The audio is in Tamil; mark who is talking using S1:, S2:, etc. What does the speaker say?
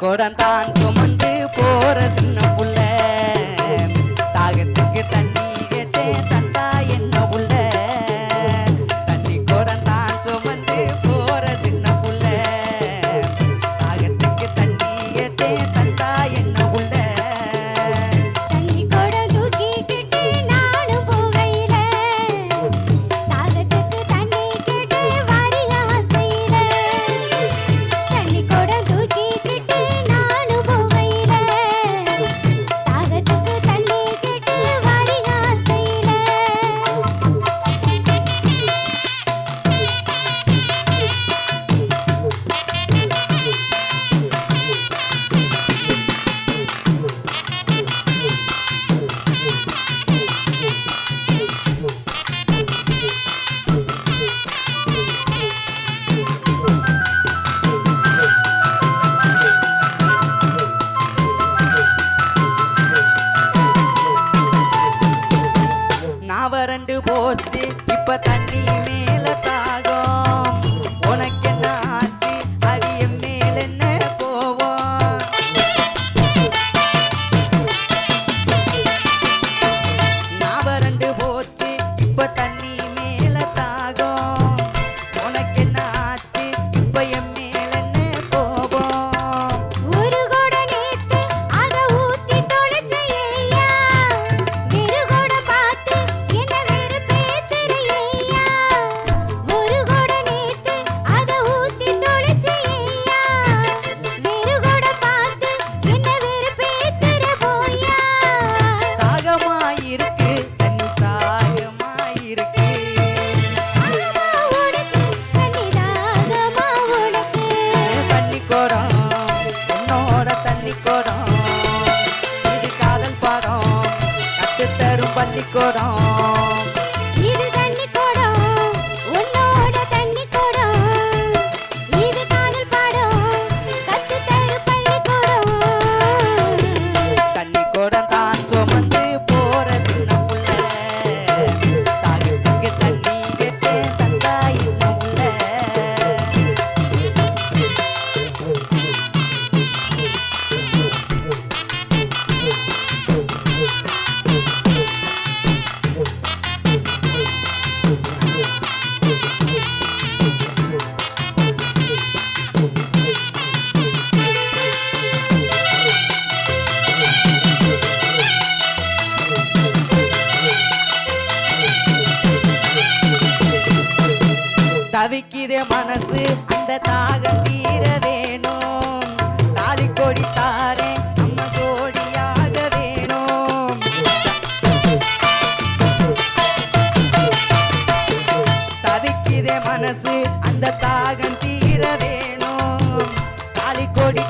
S1: கொடந்தான் சுமந்து போற சின்னம். But I need. করা தவிக்குதே மனசு அந்த தாகம் தீர வேணும். தாலி கொடி தாரே அம்ம கோடியாக வேணும். தவிக்குதே மனசு அந்த தாகம் தீர வேணும். தாலி கொடி